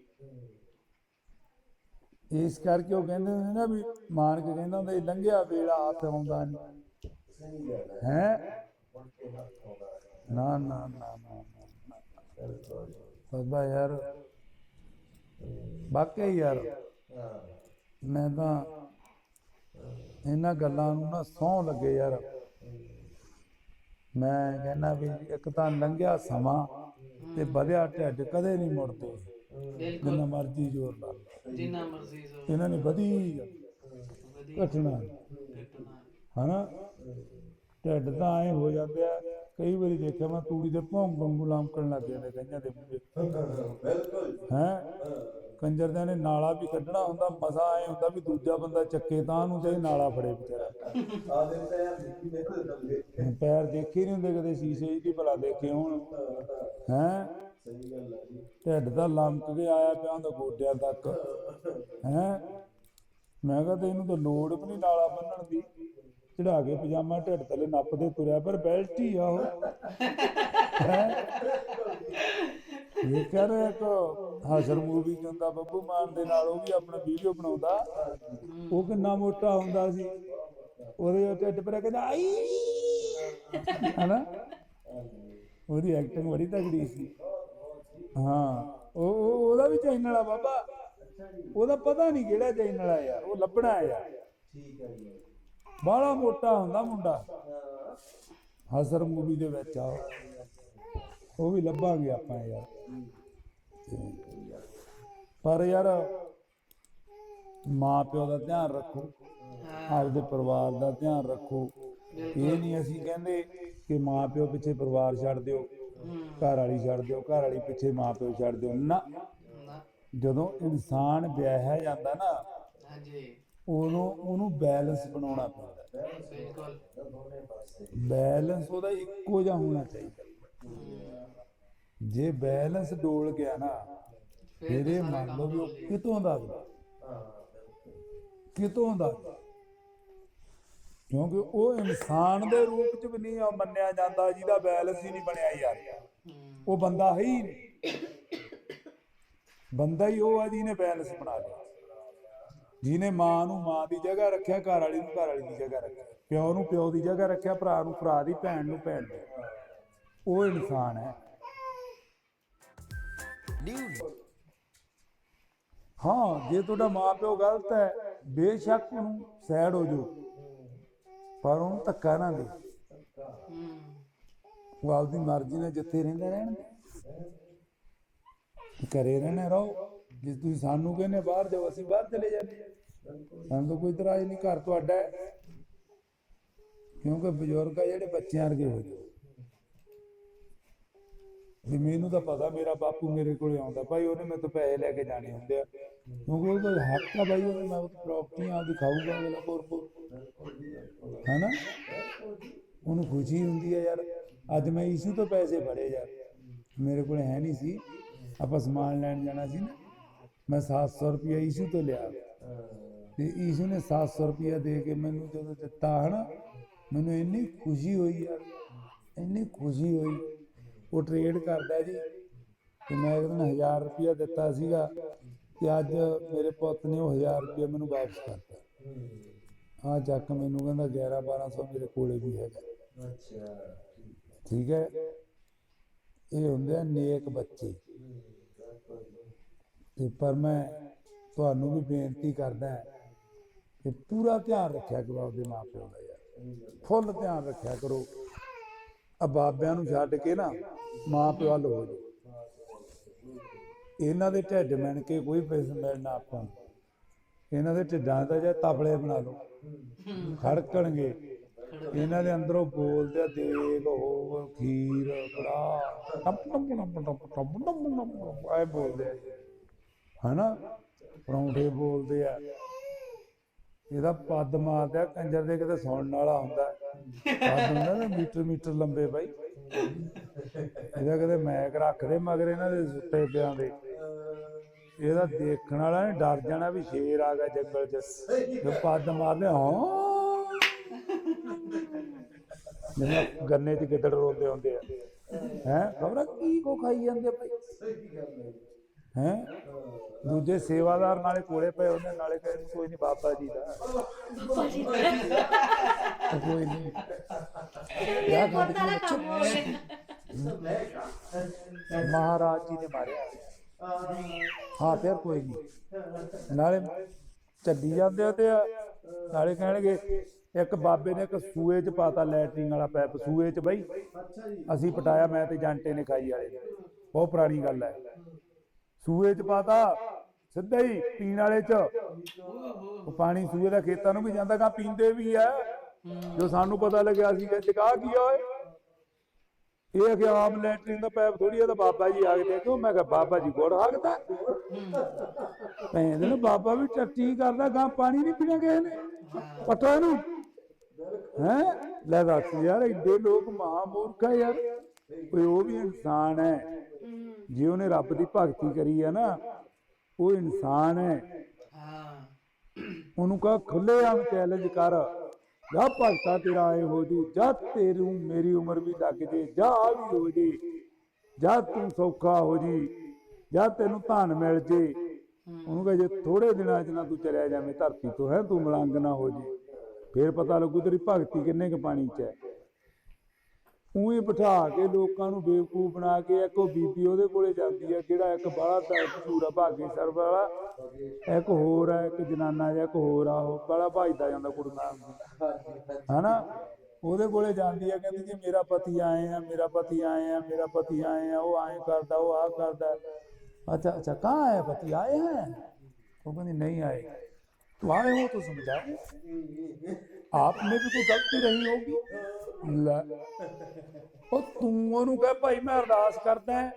ਇਸ ਕਰਕੇ ਉਹ ਕਹਿੰਦੇ ਨੇ ਨਾ ਵੀ ਮਾਨਕ ਕਹਿੰਦਾ ਹੁੰਦਾ ਲੰਘਿਆ ਵੇਲਾ ਹੱਥ ਆਉਂਦਾ ਨਹੀਂ ਹੈ? ਨਾ ਨਾ ਨਾ ਨਾ ਸਭਾ ਯਾਰ। ਵਾਕਈ ਯਾਰ। ਮੈਂ ਤਾਂ ਇਹਨਾਂ ਗੱਲਾਂ ਨੂੰ ਨਾ ਸੌਂ ਲੱਗੇ ਯਾਰ। ਮੈਂ ਕਹਿੰਦਾ ਵੀ ਇੱਕ ਤਾਂ ਲੰਘਿਆ ਸਮਾਂ ਤੇ ਵਧਿਆ ਢਿੱਡ ਕਦੇ ਨਹੀਂ ਮੁੜਦੇ। ਬਿਲਕੁਲ। ਜਿੰਨਾ ਮਰਜ਼ੀ ਜ਼ੋਰ ਲਾ ਲਓ। ਜਿੰਨਾ ਮਰਜ਼ੀ ਇਹਨਾਂ ਨੇ ਵਧੀ ਘਟਣਾ ਹਨਾ? ਢਿੱਡ ਤਾਂ ਐ ਹੋ ਜਾਂਦੇ ਆ ਕਈ ਵਾਰੀ ਦੇਖਿਆ ਮੈਂ ਤੂੜੀ ਦੇ ਭੌਂਕ ਵਾਂਗੂ ਲੰਕਣ ਲੱਗ ਜਾਂਦੇ ਕਈਆਂ ਦੇ ਬਿਲਕੁਲ ਹੈ? ਕੰਜਰਦਿਆਂ ਨੇ ਨਾਲਾ ਵੀ ਕੱਢਣਾ ਹੁੰਦਾ ਮਸਾ ਐ ਹੁੰਦਾ ਵੀ ਦੂਜਾ ਬੰਦਾ ਚੱਕੇ ਤਾਂ ਨੂੰ ਤੇ ਇਹ ਨਾਲਾ ਫੜੇ ਵਿਚਾਰਾ। ਆ ਦੇ ਤਾਂ ਯਾਰ ਪੈਰ ਦੇਖੇ ਨਹੀਂ ਹੁੰਦੇ ਕਦੇ ਸ਼ੀਸ਼ੇ 'ਚ ਕੀ ਭਲਾ ਦੇਖੇ ਹੁਣ। ਹੈ? ਸਹੀ ਗੱਲ ਹੈ ਜੀ ਢਿੱਡ ਤਾਂ ਲੰਮਕ ਕੇ ਆਇਆ ਪਿਆ ਹੁੰਦਾ ਗੋਡਿਆਂ ਤੱਕ। ਹੈ? ਮੈਂ ਕਿਹਾ ਤੇ ਇਹਨੂੰ ਤਾਂ ਲੋੜ ਵੀ ਨਹੀਂ ਨਾਲਾ ਬੰਨਣ ਦੀ। ਚੜਾ ਕੇ ਪਜਾਮਾ ਢਿੱਡ ਥੱਲੇ ਨੱਪਦੇ ਤੁਰਿਆ ਪਰ ਬੈਲਟ ਹੀ ਆ ਉਹ। ਇਹ ਕਰ ਇੱਕ ਹਾਸਰ ਮੂਵੀ ਚ ਬੱਬੂ ਮਾਨ ਦੇ ਨਾਲ, ਉਹ ਵੀ ਆਪਣਾ ਵੀਡੀਓ ਬਣਾਉਂਦਾ। ਉਹ ਕਿੰਨਾ ਮੋਟਾ ਹੁੰਦਾ ਸੀ। ਉਹਦੇ ਢਿੱਡ ਪਰ ਕਹਿੰਦਾ, ਆਈ! ਹਨਾ? ਉਹਦੀ ਐਕਟਿੰਗ ਬੜੀ ਤਗੜੀ ਸੀ। ਹਾਂ। ਉਹ ਉਹ- ਉਹਦਾ ਵੀ ਚੈਨਲ ਆ ਬਾਬਾ। ਉਹਦਾ ਪਤਾ ਨਹੀਂ ਕਿਹੜਾ ਚੈਨਲ ਆ ਯਾਰ। ਉਹ ਲੱਭਣਾ ਆ ਯਾਰ। ਠੀਕ ਹੈ ਜੀ ਬਾਹਲਾ ਮੋਟਾ ਹੁੰਦਾ ਮੁੰਡਾ। ਹਸਰ ਮੂਵੀ ਦੇ ਵਿੱਚ ਆ ਉਹ। ਉਹ ਵੀ ਲੱਭਾਂਗੇ ਆਪਾਂ ਯਾਰ। ਤੇ ਪਰ ਯਾਰ ਮਾਂ ਪਿਓ ਦਾ ਧਿਆਨ ਰੱਖੋ। ਆਪਦੇ ਪਰਿਵਾਰ ਦਾ ਧਿਆਨ ਰੱਖੋ। ਇਹ ਨਹੀਂ ਅਸੀਂ ਕਹਿੰਦੇ ਕਿ ਮਾਂ ਪਿਓ ਪਿੱਛੇ ਪਰਿਵਾਰ ਛੱਡ ਦਿਓ। ਘਰ ਵਾਲੀ ਛੱਡ ਦਿਓ ਘਰ ਵਾਲੀ ਪਿੱਛੇ ਮਾਂ ਪਿਓ ਛੱਡ ਦਿਓ। ਨਾ। ਜਦੋਂ ਇਨਸਾਨ ਵਿਆਹਿਆ ਜਾਂਦਾ ਨਾ ਹਾਂਜੀ। ਉਦੋਂ ਉਹਨੂੰ ਬੈਲੈਂਸ ਬਣਾਉਣਾ ਪੈਂਦਾ। ਬਿਲਕੁਲ। ਬੈਲੈਂਸ ਉਹਦਾ ਇੱਕੋ ਜਿਹਾ ਹੋਣਾ ਚਾਹੀਦਾ। ਜੇ ਬੈਲੈਂਸ ਡੋਲ ਗਿਆ ਨਾ ਫਿਰ ਇਹ ਮੰਨ ਲਓ ਵੀ ਕਿਤੋਂ ਦਾ ਕਿਤੋਂ ਦਾ। ਕਿਉਂਕਿ ਉਹ ਇਨਸਾਨ ਦੇ ਰੂਪ ਚ ਵੀ ਨਹੀਂ ਮੰਨਿਆ ਜਾਂਦਾ, ਜਿਹਦਾ ਬੈਲੈਂਸ ਹੀ ਨਹੀਂ ਬਣਿਆ ਯਾਰ। ਉਹ ਬੰਦਾ ਹੈ ਹੀ ਨਹੀਂ। ਬੰਦਾ ਹੀ ਉਹ ਆ ਜਿਹਨੇ ਬੈਲੈਂਸ ਬਣਾ ਲਿਆ। ਜਿਹਨੇ ਮਾਂ ਨੂੰ ਮਾਂ ਦੀ ਜਗ੍ਹਾ ਰੱਖਿਆ, ਘਰ ਵਾਲੀ ਨੂੰ ਘਰ ਵਾਲੀ ਦੀ ਜਗ੍ਹਾ ਰੱਖਿਆ। ਪਿਓ ਨੂੰ ਪਿਓ ਦੀ ਜਗ੍ਹਾ ਰੱਖਿਆ, ਭਰਾ ਨੂੰ ਭਰਾ ਦੀ, ਭੈਣ ਨੂੰ ਭੈਣ ਦੀ। ਉਹ ਇਨਸਾਨ ਹੈ। ਹਾਂ, ਜੇ ਤੁਹਾਡਾ ਮਾਂ ਪਿਓ ਗਲਤ ਹੈ, ਬੇਸ਼ੱਕ ਉਹਨੂੰ ਸੈਡ ਹੋ ਜਾਓ। ਪਰ ਉਹਨੂੰ ਧੱਕਾ ਨਾ ਦੇ। ਉਹ ਆਪਦੀ ਮਰਜ਼ੀ ਨਾਲ ਜਿੱਥੇ ਰਹਿੰਦਾ ਰਹਿਣ ਦੇ। ਰਹਿਣਾ ਰਹੋ। ਜੇ ਤੁਸੀਂ ਸਾਨੂੰ ਕਹਿੰਦੇ ਬਾਹਰ ਜਾਓ, ਅਸੀਂ ਬਾਹਰ ਚਲੇ ਜਾਂਦੇ। ਸਾਨੂੰ ਤਾਂ ਕੋਈ ਇਤਰਾਜ਼ ਨਹੀਂ, ਘਰ ਤੁਹਾਡਾ ਹੈ। ਕਿਉਂਕਿ ਬਜ਼ੁਰਗ ਆ ਜਿਹੜੇ ਬੱਚਿਆਂ ਵਰਗੇ ਹੋ ਜਾਓ ਵੀ ਮੈਨੂੰ ਤਾਂ ਪਤਾ, ਮੇਰਾ ਬਾਪੂ ਮੇਰੇ ਕੋਲੇ ਆਉਂਦਾ। ਭਾਈ ਉਹਨੇ ਮੇਰੇ ਤੋਂ ਪੈਸੇ ਲੈ ਕੇ ਜਾਣੇ ਹੁੰਦੇ ਆ। ਕਿਉਂਕਿ ਉਹ ਹੱਕ ਆ ਭਾਈ ਉਹਨੇ ਮੈਂ ਪ੍ਰਾਪਰਟੀ ਆਪਦੀ ਅਗਲਾ ਪੋਰ ਹੈਨਾ? ਉਹਨੂੰ ਖੁਸ਼ੀ ਹੁੰਦੀ ਹੈ ਯਾਰ। ਅੱਜ ਮੈਂ ਇਸ਼ੂ ਤੋਂ ਪੈਸੇ ਫੜੇ ਯਾਰ। ਮੇਰੇ ਕੋਲ ਹੈ ਨਹੀਂ ਸੀ। ਆਪਾਂ ਸਮਾਨ ਲੈਣ ਜਾਣਾ ਸੀ ਨਾ। ਮੈਂ 700 ਰੁਪਏ ਇਸ਼ੂ ਤੋਂ ਲਿਆ। ਤੇ ਇਸ਼ੂ ਨੇ 700 ਰੁਪਏ ਦੇ ਕੇ ਮੈਨੂੰ ਜਦੋਂ ਦਿੱਤਾ, ਹਨਾ? ਮੈਨੂੰ ਇੰਨੀ ਖੁਸ਼ੀ ਹੋਈ ਯਾਰ। ਇੰਨੀ ਖੁਸ਼ੀ ਹੋਈ। ਉਹ ਟ੍ਰੇਡ ਕਰਦਾ ਜੀ। ਤੇ ਮੈਂ ਇੱਕ ਦਿਨ 1000 ਰੁਪਏ ਦਿੱਤਾ ਸੀਗਾ। ਤੇ ਅੱਜ ਮੇਰੇ ਪੁੱਤ ਨੇ ਉਹ 1000 ਰੁਪਏ ਮੈਨੂੰ ਵਾਪਸ ਕਰਤਾ ਆ ਚੱਕ ਮੈਨੂੰ ਕਹਿੰਦਾ 11 1200 ਮੇਰੇ ਕੋਲੇ ਵੀ ਹੈਗਾ। ਅੱਛਾ ਠੀਕ। ਹੈ? ਇਹ ਹੁੰਦੇ ਆ ਨੇਕ ਬੱਚੇ। ਤੇ ਪਰ ਮੈਂ ਤੁਹਾਨੂੰ ਵੀ ਬੇਨਤੀ ਕਰਦਾ ਕਿ ਪੂਰਾ ਧਿਆਨ ਰੱਖਿਆ ਕਰੋ ਆਪਦੇ ਮਾਪਿਆਂ ਦਾ ਯਾਰ। ਫੁੱਲ ਧਿਆਨ ਰੱਖਿਆ ਕਰੋ। ਆ ਬਾਬਿਆਂ ਨੂੰ ਛੱਡ ਕੇ ਨਾ ਮਾਂ ਪਿਓ ਵੱਲ ਹੋ ਜਾਓ। ਇਹਨਾਂ ਦੇ ਢਿੱਡ ਮਿਣ ਕੇ ਕੋਈ ਪੈਸਾ ਮਿਲਣਾ ਆਪਾਂ ਇਹਨਾਂ ਦੇ ਢਿੱਡਾਂ ਦਾ ਜਾਂ ਤਬਲੇ ਬਣਾ ਲਓ। ਖੜਕਣਗੇ। ਇਹਨਾਂ ਦੇ ਅੰਦਰੋਂ ਬੋਲਦੇ ਆ ਦੇਗ ਹੋਰ ਖੀਰ ਕੜਾ ਟਪ ਟਪ ਟਪ ਟਪ ਟਪ ਟਪ ਟਪ ਬੋਲਦੇ ਆ। ਹਨਾ? ਪਰੌਂਠੇ ਬੋਲਦੇ ਆ। ਇਹਦਾ ਪੱਦ ਮਾਰਦਾ ਕੰਜਰ ਦੇ ਕਿਤੇ ਸੁਣਨ ਵਾਲਾ ਹੁੰਦਾ। ਪੱਦ ਹੁੰਦਾ ਨਾ, ਮੀਟਰ ਮੀਟਰ ਲੰਬੇ ਬਾਈ। ਇਹਦਾ ਕਦੇ ਮੈਕ ਰੱਖਦੇ ਮਗਰ ਇਹਨਾਂ ਦੇ ਸੁੱਤੇ ਪਿਆਂ ਦੇ। ਇਹਦਾ ਦੇਖਣ ਵਾਲਾ ਨੇ ਡਰ ਜਾਣਾ ਵੀ ਸ਼ੇਰ ਆ ਗਿਆ ਜੰਗਲ 'ਚ। ਜੇ ਪੱਦ ਮਾਰਦੇ ਹਾਂ। ਜਿਵੇਂ ਗੰਨੇ 'ਚ ਗਿੱਦੜ ਰੋਂਦੇ ਹੁੰਦੇ ਆ। ਹੈ ਖਬਰਾਂ ਕੀ ਕੋ ਖਾਈ ਜਾਂਦੇ ਭਾਈ? ਹੈ? ਦੂਜੇ ਸੇਵਾਦਾਰ ਨਾਲੇ ਕੋਲੇ ਪਏ ਹੁੰਦੇ ਨਾਲੇ ਕਹਿੰਦੇ ਕੋਈ ਨਹੀਂ ਬਾਬਾ ਜੀ ਦਾ। ਕੋਈ ਨਹੀਂ। ਇਹ ਵਾਲਾ ਕੰਮ ਹੋ ਗਿਆ। ਮਹਾਰਾਜ ਜੀ ਨੇ ਮਾਰਿਆ। ਹਾਂ, ਫਿਰ ਕੋਈ ਨਹੀਂ ਨਾਲੇ ਚੱਲੀ ਜਾਂਦੇ ਆ ਤੇ ਨਾਲੇ ਕਹਿਣਗੇ ਇੱਕ ਬਾਬੇ ਨੇ ਇੱਕ ਸੂਏ ਚ ਪਾਤਾ ਲੈਟਰਿੰਗ ਵਾਲਾ ਪੈਪ, ਸੂਏ ਚ ਬਈ। ਅਸੀਂ ਪਟਾਇਆ, ਮੈਂ ਤੇ ਜਾਂਟੇ ਨੇ ਖਾਈ ਵਾਲੇ। ਬਹੁਤ ਪੁਰਾਣੀ ਗੱਲ ਹੈ। ਸੂਏ ਚ ਪਾਤਾ, ਸਿੱਧਾ ਹੀ ਪੀਣ ਵਾਲੇ ਚ। ਉਹ ਪਾਣੀ ਸੂਏ ਦਾ ਖੇਤਾਂ ਨੂੰ ਵੀ ਜਾਂਦਾ, ਗਾ ਪੀਂਦੇ ਵੀ ਆ। ਜੋ ਸਾਨੂੰ ਪਤਾ ਲੱਗਿਆ ਸੀ ਕਿ ਚਕਾ ਕੀ ਓਏ। ਇਹ ਕਿ ਆਮ ਲੈਟਰਿੰਗ ਦਾ ਪੈਪ ਥੋੜੀ ਇਹਦਾ ਬਾਬਾ ਜੀ ਆ ਕੇ ਦੇਖੋ ਮੈਂ ਕਿਹਾ ਬਾਬਾ ਜੀ ਗੋੜ ਹੱਕਦਾ। ਕਹਿੰਦੇ ਨੇ ਬਾਬਾ ਵੀ ਟੱਟੀ ਕਰਦਾ ਗਾਂ ਪਾਣੀ ਨਹੀਂ ਪੀਣਾ ਕਿਸੇ ਨੇ। ਪਤਾ ਇਹਨੂੰ ਹੈ? ਲੈ ਦੱਸ ਯਾਰ ਏਡੇ ਲੋਕ ਮਹਾ ਮੂਰਖ ਆ ਯਾਰ। ਕੋਈ ਉਹ ਵੀ ਇਨਸਾਨ ਹੈ। ਜੇ ਉਹਨੇ ਰੱਬ ਦੀ ਭਗਤੀ ਕਰੀ ਹੈ ਨਾ ਉਹ ਇਨਸਾਨ ਹੈ। ਹਾਂ। ਉਹਨੂੰ ਕਹ ਖੁੱਲੇ ਆਮ ਚੈਲੰਜ ਕਰ। ਜਾ ਭਗਤਾ ਤੇਰਾ ਆਏ ਹੋ ਜੂ, ਜਾ ਤੇਰੂ ਮੇਰੀ ਉਮਰ ਵੀ ਲੱਗ ਜੇ, ਜਾ ਆ ਵੀ ਹੋ ਜੇ, ਜਾ ਤੂੰ ਸੌਖਾ ਹੋ ਜੀ, ਜਾ ਤੈਨੂੰ ਧਨ ਮਿਲ ਜੇ। ਉਹਨੂੰ ਕਹ ਜੇ ਥੋੜੇ ਦਿਨਾਂ ਚ ਨਾ ਤੂੰ ਚਲਿਆ ਜਾਵੇਂ, ਧਰਤੀ ਤੋਂ ਹੈ ਤੂੰ ਮਲੰਗ ਨਾ ਹੋ ਜੀ। ਫੇਰ ਪਤਾ ਲੱਗੂ ਤੇਰੀ ਭਗਤੀ ਕਿੰਨੇ ਕੁ ਪਾਣੀ ਚ ਹੈ। ਉਹੀ ਬਿਠਾ ਕੇ ਲੋਕਾਂ ਨੂੰ ਬੇਵਕੂਫ ਬਣਾ ਕੇ ਇੱਕ ਉਹ ਬੀਬੀ ਉਹਦੇ ਕੋਲੇ ਜਾਂਦੀ ਆ, ਜਿਹੜਾ ਇੱਕ ਬਾਲਾ ਮਸ਼ਹੂਰ ਆ ਭਾਗੀ ਸਰ ਵਾਲਾ। ਇੱਕ ਹੋਰ ਆ, ਇੱਕ ਜਨਾਨਾ ਜਿਹਾ, ਇੱਕ ਹੋਰ ਆ, ਉਹ ਬਾਲਾ ਭਜਦਾ ਜਾਂਦਾ ਕੁੜੀਆਂ ਹਨਾ? ਉਹਦੇ ਕੋਲੇ ਜਾਂਦੀ ਆ, ਕਹਿੰਦੀ ਜੀ ਮੇਰਾ ਪਤੀ ਆਏ ਆ, ਮੇਰਾ ਪਤੀ ਆਏ ਆ, ਮੇਰਾ ਪਤੀ ਆਏ ਆ, ਉਹ ਆਏ ਕਰਦਾ, ਉਹ ਆ ਕਰਦਾ। ਅੱਛਾ ਅੱਛਾ ਕਾ ਆਇਆ ਪਤੀ? ਆਏ ਹੈ? ਉਹ ਕਹਿੰਦੀ ਨਹੀਂ ਆਏ। ਤੂੰ ਆਏ ਹੋ, ਤੂੰ ਸਮਝਾਓ आप में भी कोई गलती रही होगी ਲੈ ਉਹ ਤੂੰ ਉਹਨੂੰ ਕਹੇ ਭਾਈ ਮੈਂ ਅਰਦਾਸ ਕਰਦਾ ਹੈ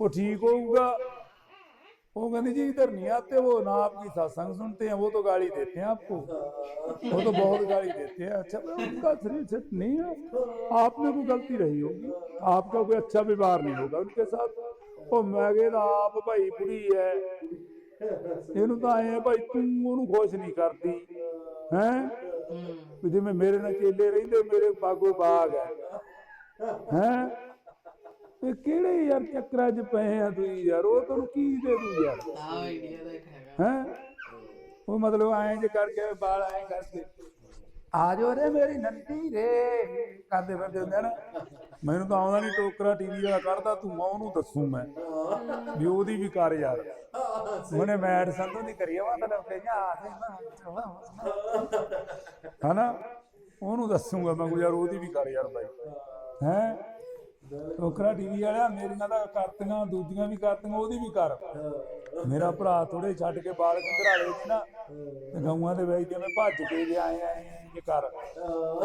वो ठीक होगा वो कहती जी इधर नहीं आते वो ना आपकी सत्संग सुनते हैं वो तो गाली देते हैं आपको वो तो बहुत गाली देते हैं अच्छा मैं उनका शरीर से नहीं है आप में कोई गलती रही होगी आपका कोई अच्छा व्यवहार नहीं होगा उनके साथ ਉਹ ਮੈਂ ਕਹਿੰਦਾ ਆਪ ਭਾਈ ਬੁੜੀ ਐ ਇਹਨੂੰ ਤਾਂ ਆਏ ਆ ਭਾਈ ਤੂੰ ਉਹਨੂੰ ਖੁਸ਼ ਨਹੀਂ ਕਰਦੀ ਹੈ ਹੂੰ ਜਿਵੇਂ ਮੇਰੇ ਨਾਲ ਚੇਲੇ ਰਹਿੰਦੇ ਮੇਰੇ ਬਾਗੋ ਬਾਗ ਹੈ। ਹੈ? ਇਹ ਕਿਹੜੇ ਯਾਰ ਚੱਕਰਾਂ 'ਚ ਪਏ ਆ ਤੁਸੀਂ ਯਾਰ? ਉਹ ਤੁਹਾਨੂੰ ਕੀ ਦੇ ਦੂ ਯਾਰ? ਆ ਇੰਡੀਆ ਦਾ ਇੱਕ ਹੈਗਾ। ਹੈ? ਉਹ ਮਤਲਬ ਐਂ ਜੇ ਕਰਕੇ ਬਾਲ ਐਂ ਕਰਕੇ। ਆ ਜਾਓ ਰੇ ਮੇਰੀ ਨੰਦੀ ਰੇ। ਕਰਦੇ ਫਿਰਦੇ ਹੁੰਦੇ ਨਾ। ਮੈਨੂੰ ਤਾਂ ਆਉਂਦਾ ਨਹੀਂ ਟੋਕਰਾ ਟੀਵੀ ਵਾਲਾ ਕੱਢਦਾ ਤੂੰ ਆ ਉਹਨੂੰ ਦੱਸੂ ਮੈਂ। ਵੀ ਉਹਦੀ ਵੀ ਕਰ ਯਾਰ। ਉਹਨੇ ਮੈਡ ਸੰਧੂ ਦੀ ਕਰੀ ਆ ਮਤਲਬ ਕਿ ਜਾ ਹਨਾ? ਉਹਨੂੰ ਦੱਸੂਗਾ ਮੈਂ ਯਾਰ ਉਹਦੀ ਵੀ ਕਰ ਯਾਰ ਬਾਈ। ਹੈ? ਟੋਕਰਾ ਟੀਵੀ ਵਾਲਿਆ ਮੇਰੀਆਂ ਤਾਂ ਕਰਤੀਆਂ ਦੂਜੀਆਂ ਵੀ ਕਰਤੀਆਂ ਉਹਦੀ ਵੀ ਕਰ। ਮੇਰਾ ਭਰਾ ਥੋੜੇ ਛੱਡ ਕੇ ਬਾਲ ਕੰਧਰਾਲੇ ਸੀ ਨਾ ਤੇ ਗਊਆਂ ਦੇ ਵਿੱਚ ਜਿਵੇਂ ਭੱਜ ਕੇ ਜੇ ਆਏ ਆਏ ਇਹ ਕਰ।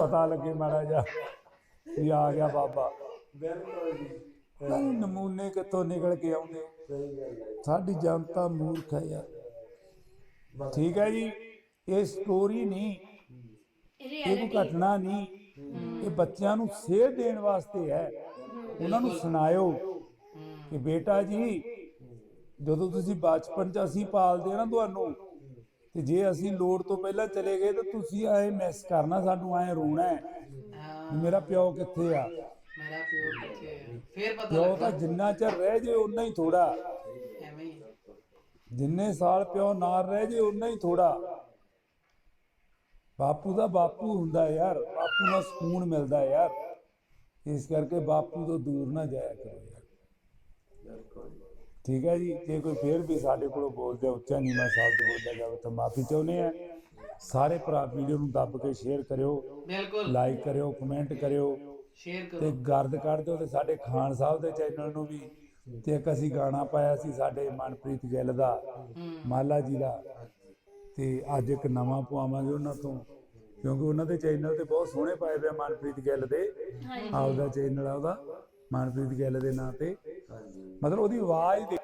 ਪਤਾ ਲੱਗੇ ਮਾੜਾ ਜਾ ਵੀ ਆ ਗਿਆ ਬਾਬਾ। ਬਿਲਕੁਲ ਜੀ। ਨਮੂਨੇ ਕਿੱਥੋਂ ਨਿਕਲ ਕੇ ਆਉਂਦੇ? ਸਾਡੀ ਜਨਤਾ ਮੂਰਖ ਹੈ ਯਾਰ। ਠੀਕ ਹੈ ਜੀ? ਇਹ ਸਟੋਰੀ ਨਹੀਂ ਇਹ ਕੋਈ ਘਟਨਾ ਨਹੀਂ, ਇਹ ਬੱਚਿਆਂ ਨੂੰ ਸੇਧ ਦੇਣ ਵਾਸਤੇ ਹੈ। ਉਹਨਾਂ ਨੂੰ ਸੁਣਾਇਓ ਕਿ ਬੇਟਾ ਜੀ, ਜਦੋਂ ਤੁਸੀਂ ਬਚਪਨ ਚ ਅਸੀਂ ਪਾਲਦੇ ਆ ਨਾ ਤੁਹਾਨੂੰ, ਤੇ ਜੇ ਅਸੀਂ ਲੋੜ ਤੋਂ ਪਹਿਲਾਂ ਚਲੇ ਗਏ ਤਾਂ ਤੁਸੀਂ ਐ ਮਿਸ ਕਰਨਾ, ਸਾਨੂੰ ਐ ਰੋਣਾ ਮੇਰਾ ਪਿਓ ਕਿੱਥੇ ਆ? ਮੇਰਾ ਪਿਓ ਫੇਰ ਪਤਾ ਪਿਓ ਤਾਂ ਲੱਗਦਾ ਜਿੰਨਾ ਚਿਰ ਰਹਿ ਜੇ ਉਨਾ ਹੀ ਥੋੜਾ। ਐਵੇਂ ਹੀ। ਜਿੰਨੇ ਸਾਲ ਪਿਓ ਨਾਲ ਰਹਿ ਜੇ ਉਨਾ ਹੀ ਥੋੜਾ। ਬਾਪੂ ਦਾ ਬਾਪੂ ਹੁੰਦਾ ਯਾਰ ਬਾਪੂ ਨਾਲ ਸਕੂਨ ਮਿਲਦਾ ਯਾਰ। ਇਸ ਕਰਕੇ ਬਾਪੂ ਤੋਂ ਦੂਰ ਨਾ ਜਾਇਆ ਕਰੋ ਯਾਰ। ਠੀਕ ਹੈ ਜੀ ਜੇ ਕੋਈ ਫੇਰ ਵੀ ਸਾਡੇ ਕੋਲੋਂ ਬੋਲਦੇ ਉੱਚਾ ਨੀਵਾਂ ਸ਼ਬਦ ਬੋਲਿਆ ਜਾਵੇ ਤਾਂ ਮਾਫੀ ਚਾਹੁੰਦੇ ਆ ਸਾਰੇ ਭਰਾ ਵੀਡੀਓ ਨੂੰ ਦੱਬ ਕੇ ਸ਼ੇਅਰ ਕਰਿਓ। ਬਿਲਕੁਲ। ਲਾਈਕ ਕਰਿਓ ਕਮੈਂਟ ਕਰਿਓ। ਸ਼ੇਅਰ ਤੇ ਕਰੋ ਗਰਦ ਕੱਢ ਦਿਓ ਤੇ ਸਾਡੇ ਖਾਨ ਸਾਹਿਬ ਦੇ ਚੈਨਲ ਨੂੰ ਵੀ ਤੇ ਇੱਕ ਅਸੀਂ ਗਾਣਾ ਪਾਇਆ ਸੀ ਸਾਡੇ ਮਨਪ੍ਰੀਤ ਗਿੱਲ ਦਾ ਮਾਲਾ ਜੀ ਦਾ। ਤੇ ਅੱਜ ਇੱਕ ਨਵਾਂ ਪਵਾਵਾਂਗੇ ਉਹਨਾਂ ਤੋਂ ਕਿਉਂਕਿ ਉਹਨਾਂ ਦੇ ਚੈਨਲ ਤੇ ਬਹੁਤ ਸੋਹਣੇ ਪਾਏ ਪਏ ਆ ਮਨਪ੍ਰੀਤ ਗਿੱਲ ਦੇ। ਆਪਦਾ ਚੈਨਲ ਆ ਉਹਦਾ ਮਨਪ੍ਰੀਤ ਗਿੱਲ ਦੇ ਨਾਂ ਤੇ। ਮਤਲਬ ਉਹਦੀ ਆਵਾਜ਼ ਦੇ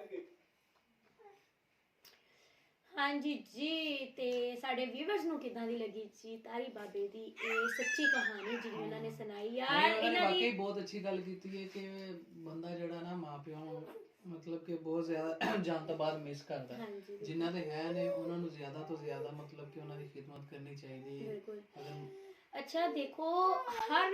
ਹਾਂਜੀ ਜੀ ਤੇ ਸਾਡੇ ਵੀਵਰਸ ਨੂੰ ਕਿਦਾਂ ਦੀ ਲੱਗੀ ਜੀ ਤਾਰੀ ਬਾਬੇ ਦੀ ਇਹ ਸੱਚੀ ਕਹਾਣੀ ਜਿਹੜੀ ਉਹਨਾਂ ਨੇ ਸੁਣਾਈ? ਯਾਰ ਨਹੀਂ, ਉਹਨਾਂ ਨੇ ਇਹਨਾਂ ਵਾਕਈ ਦੀ ਬਹੁਤ ਅੱਛੀ ਗੱਲ ਕੀਤੀ ਹੈ ਕਿ ਬੰਦਾ ਜਿਹੜਾ ਨਾ ਮਾਪਿਆਂ ਨੂੰ ਮਤਲਬ ਕਿ ਬਹੁਤ ਜ਼ਿਆਦਾ ਜਾਣ ਤੋਂ ਬਾਅਦ ਮਿਸ ਕਰਦਾ ਹੈ। ਹਾਂਜੀ ਜਿਨ੍ਹਾਂ ਦੇ ਹੈ ਨੇ ਉਹਨਾਂ ਨੂੰ ਜ਼ਿਆਦਾ ਤੋਂ ਜ਼ਿਆਦਾ ਮਤਲਬ ਕਿ ਉਹਨਾਂ ਦੀ ਖਿਦਮਤ ਕਰਨੀ ਚਾਹੀਦੀ ਹੈ। ਬਿਲਕੁਲ। ਅਗਰ ਅੱਛਾ ਦੇਖੋ ਹਰ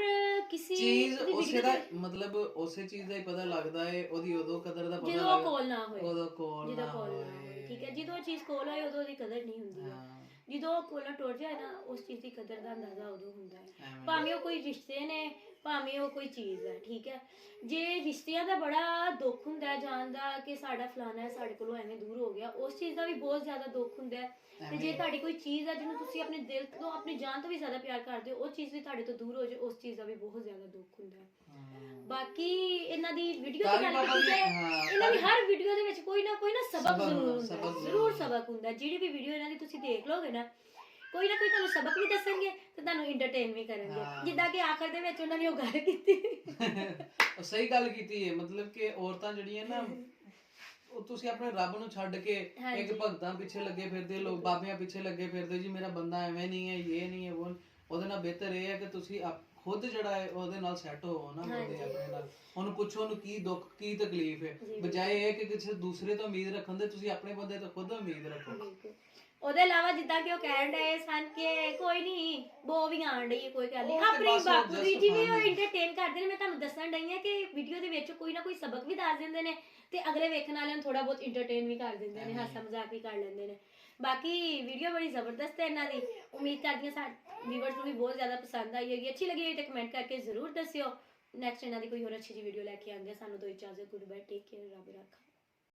ਕਿਸੇ ਚੀਜ਼ ਦੀ ਉਸੇ ਦਾ ਦੇ- ਮਤਲਬ ਉਸੇ ਚੀਜ਼ ਦਾ ਹੀ ਪਤਾ ਲੱਗਦਾ ਹੈ ਉਹਦੀ ਉਦੋਂ ਕਦਰ ਦਾ ਪਤਾ ਜਦੋਂ ਉਹ ਲੱਗਦਾ ਕੋਲ ਨਾ ਹੋਏ। ਉਦੋਂ ਕੋਲ ਜਦੋਂ ਨਾ ਕੋਲ ਨਾ ਹੋਏ। ਹੋਏ। ਠੀਕ ਹੈ ਜਦੋਂ ਉਹ ਚੀਜ਼ ਕੋਲ ਹੋਏ ਉਦੋਂ ਉਹਦੀ ਕਦਰ ਨਹੀਂ ਹੁੰਦੀ ਹੈ। ਹਾਂ। ਜਦੋਂ ਉਹ ਕੋਲੋਂ ਟੁੱਟ ਜਾਏ ਨਾ ਉਸ ਚੀਜ਼ ਦੀ ਕਦਰ ਦਾ ਅੰਦਾਜ਼ਾ ਉਦੋਂ ਹੁੰਦਾ ਹੈ। ਐਵੇਂ। ਭਾਵੇਂ ਉਹ ਕੋਈ ਰਿਸ਼ਤੇ ਨੇ ਭਾਵੇਂ ਉਹ ਕੋਈ ਚੀਜ਼ ਹੈ ਠੀਕ ਹੈ ਜੇ ਰਿਸ਼ਤਿਆਂ ਦਾ ਬੜਾ ਦੁੱਖ ਹੁੰਦਾ ਜਾਣ ਦਾ ਕਿ ਸਾਡਾ ਫਲਾਣਾ ਹੈ ਸਾਡੇ ਕੋਲੋਂ ਐਵੇਂ ਦੂਰ ਹੋ ਗਿਆ ਉਸ ਚੀਜ਼ ਦਾ ਵੀ ਬਹੁਤ ਜ਼ਿਆਦਾ ਦੁੱਖ ਹੁੰਦਾ ਹੈ ਤੇ ਜੇ। ਤੁਹਾਡੀ ਕੋਈ ਚੀਜ਼ ਹੈ ਜਿਹਨੂੰ ਤੁਸੀਂ ਆਪਣੇ ਦਿਲ ਤੋਂ ਆਪਣੀ ਜਾਨ ਤੋਂ ਵੀ ਜ਼ਿਆਦਾ ਪਿਆਰ ਕਰਦੇ ਹੋ ਉਹ ਚੀਜ਼ ਵੀ ਤੁਹਾਡੇ ਤੋਂ ਦੂਰ ਹੋ ਜਾਏ ਉਸ ਚੀਜ਼ ਦਾ ਵੀ ਬਹੁਤ ਜ਼ਿਆਦਾ ਦੁੱਖ ਹੁੰਦਾ। ਬਾਕੀ ਇਹਨਾਂ ਦੀ ਵੀਡੀਓ ਦੀ ਗੱਲ ਕੀਤੀ ਹਾਂ, ਇਹਨਾਂ ਦੀ ਹਰ ਵੀਡੀਓ ਦੇ ਵਿੱਚ ਕੋਈ ਨਾ ਕੋਈ ਨਾ ਸਬਕ ਜ਼ਰੂਰ ਹੁੰਦਾ, ਸਬਕ। ਜ਼ਰੂਰ ਹੁੰਦਾ। ਜਿਹੜੀ ਵੀ ਵੀਡੀਓ ਇਹਨਾਂ ਦੀ ਤੁਸੀਂ ਦੇਖ ਲੋਗੇ ਨਾ ਕੋਈ ਨਾ ਕੋਈ ਤੁਹਾਨੂੰ ਸਬਕ ਵੀ ਦੱਸਣਗੇ ਤੇ ਤੁਹਾਨੂੰ ਐਂਟਰਟੇਨ ਵੀ ਕਰਨਗੇ ਹਾਂ। ਜਿੱਦਾਂ ਕਿ ਆਖਰ ਦੇ ਵਿੱਚ ਉਹਨਾਂ ਨੇ ਉਹ ਗੱਲ ਕੀਤੀ ਉਹ ਸਹੀ ਗੱਲ ਕੀਤੀ ਹੈ ਮਤਲਬ ਕਿ ਔਰਤਾਂ ਜਿਹੜੀਆਂ ਨਾ ਉਹ ਤੁਸੀਂ ਆਪਣੇ ਰੱਬ ਨੂੰ ਛੱਡ ਕੇ ਹਾਂਜੀ। ਇੱਕ ਭਗਤਾਂ ਪਿੱਛੇ ਲੱਗੇ ਫਿਰਦੇ ਲੋਕ ਬਾਬਿਆਂ ਪਿੱਛੇ ਲੱਗੇ ਫਿਰਦੇ ਜੀ ਮੇਰਾ ਬੰਦਾ ਐਵੇਂ ਨਹੀਂ ਹੈ ਇਹ ਨਹੀਂ ਹੈ ਉਹ ਉਹਦੇ ਨਾਲ ਬਿਹਤਰ ਇਹ ਹੈ ਕਿ ਤੁਸੀਂ ਆਪ- ਖੁਦ ਜਿਹੜਾ ਹੈ ਉਹਦੇ ਨਾਲ ਸੈੱਟ ਹੋਵੋ ਨਾ ਉਹਦੇ। ਆਪਣੇ ਨਾਲ ਉਹਨੂੰ ਪੁੱਛੋ ਉਹਨੂੰ ਕੀ ਦੁੱਖ ਕੀ ਤਕਲੀਫ ਹੈ। ਬਜਾਏ ਇਹ ਕਿ ਕਿਸੇ ਦੂਸਰੇ ਤੋਂ ਉਮੀਦ ਰੱਖਣ ਦੇ ਤੁਸੀਂ ਆਪਣੇ ਬੰਦੇ ਤੋਂ ਖੁਦ ਉਮੀਦ ਰੱਖੋ ਬਿਲਕੁਲ। ਉਹਦੇ ਇਲਾਵਾ ਜਿੱਦਾਂ ਕਿ ਉਹ ਕਹਿਣ ਡਏ ਸਨ ਕਿ ਕੋਈ ਨਹੀਂ ਬੋ ਵੀ ਆਣ ਡਈ ਹੈ, ਕੋਈ ਗੱਲ ਨਹੀਂ ਉਹ ਤੇ ਆਪਣੀ ਬਸ ਉਹ ਬਾਪੂ ਦੀ just ਜਿਵੇਂ ਉਹ ਹੈ। entertain ਕਰਦੇ ਨੇ ਮੈਂ ਤੁਹਾਨੂੰ ਦੱਸਣ ਡਈ ਆ ਕਿ ਵੀਡੀਓ ਦੇ ਵਿੱਚ ਕੋਈ ਨਾ ਕੋਈ ਸਬਕ ਵੀ ਦੱਸ ਦਿੰਦੇ ਨੇ ਤੇ ਅਗਲੇ ਵੇਖਣ ਵਾਲਿਆਂ ਨੂੰ ਥੋੜਾ ਬਹੁਤ entertain ਵੀ ਕਰ ਦਿੰਦੇ ਨੇ। ਹਾਸਾ ਮਜ਼ਾਕ ਵੀ ਕਰ ਲੈਂਦੇ ਨੇ ਬਾਕੀ ਵੀਡੀਓ ਬੜੀ ਜ਼ਬਰਦਸਤ ਹੈ ਇਹਨਾਂ ਦੀ ਉਮੀਦ ਕਰਦੀ ਹਾਂ ਸਾਡੇ ਵੀਵਰਸ ਨੂੰ ਵੀ ਬਹੁਤ ਜ਼ਿਆਦਾ ਪਸੰਦ ਆਈ ਹੋਗੀ ਅੱਛੀ ਲੱਗੀ ਹੋਈ ਤਾਂ ਕਮੈਂਟ ਕਰਕੇ ਜ਼ਰੂਰ ਦੱਸਿਓ ਨੈਕਸਟ ਇਹਨਾਂ ਦੀ ਕੋਈ ਹੋਰ ਅੱਛੀ ਜੀ ਵੀਡੀਓ ਲੈ ਕੇ ਆਉਂਦੇ ਹਾਂ। ਸਾਨੂੰ ਦੋ ਇਜਾਜ਼ਤ ਗੁੱਡ ਬਾਏ ਟੇਕ ਕੇਅਰ ਰੱਬ ਰੱਖਾ